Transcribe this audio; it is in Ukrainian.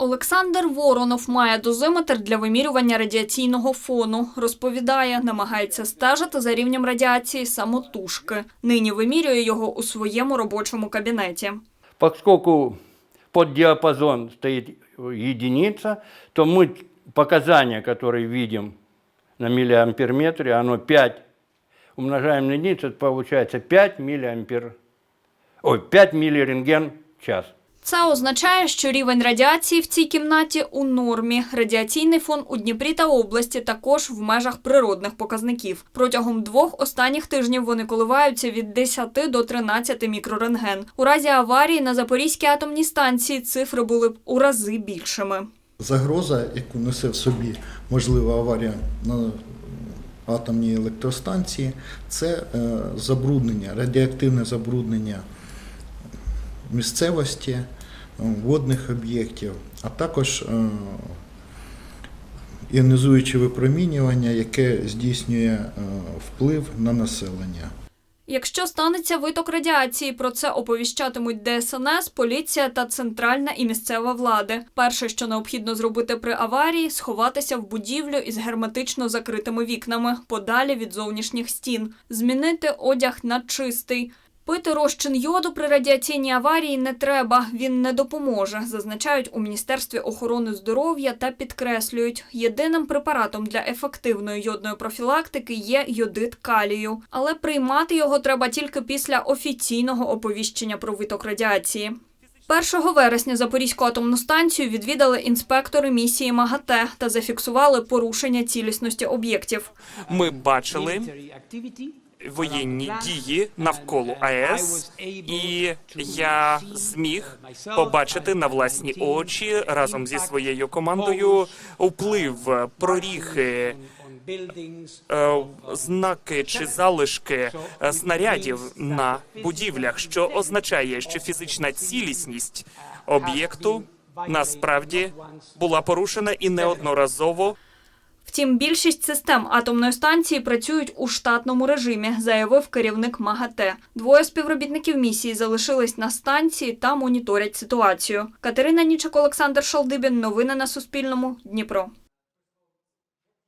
Олександр Воронов має дозиметр для вимірювання радіаційного фону. Розповідає, намагається стежити за рівнем радіації самотужки. Нині вимірює його у своєму робочому кабінеті. Поскольку под диапазон стоит единица, то мы показания, которые видим на миллиамперметре, оно 5 умножаем на единицу, это получается 5 миллиампер, ой, 5 миллирентген в час. Це означає, що рівень радіації в цій кімнаті у нормі. Радіаційний фон у Дніпрі та області також в межах природних показників. Протягом двох останніх тижнів вони коливаються від 10 до 13 мікрорентген. У разі аварії на Запорізькій атомній станції цифри були б у рази більшими. Загроза, яку несе в собі можлива аварія на атомній електростанції, це е, забруднення, радіоактивне забруднення місцевості, водних об'єктів, а також е, іонізуюче випромінювання, яке здійснює е, вплив на населення. Якщо станеться виток радіації, про це оповіщатимуть ДСНС, поліція та центральна і місцева влади. Перше, що необхідно зробити при аварії, сховатися в будівлю із герметично закритими вікнами, подалі від зовнішніх стін, змінити одяг на чистий. Пити розчин йоду при радіаційній аварії не треба, він не допоможе, зазначають у Міністерстві охорони здоров'я та підкреслюють, єдиним препаратом для ефективної йодної профілактики є йодит калію, але приймати його треба тільки після офіційного оповіщення про виток радіації. 1 вересня Запорізьку атомну станцію відвідали інспектори місії МАГАТЕ та зафіксували порушення цілісності об'єктів. Ми бачили воєнні дії навколо АЕС, і я зміг побачити на власні очі разом зі своєю командою вплив проріхи. е, Знаки чи залишки е, снарядів на будівлях, що означає, що фізична цілісність об'єкту насправді була порушена і неодноразово Втім, більшість систем атомної станції працюють у штатному режимі, заявив керівник МАГАТЕ. Двоє співробітників місії залишились на станції та моніторять ситуацію. Катерина Нічик, Олександр Шалдибін. Новини на Суспільному. Дніпро.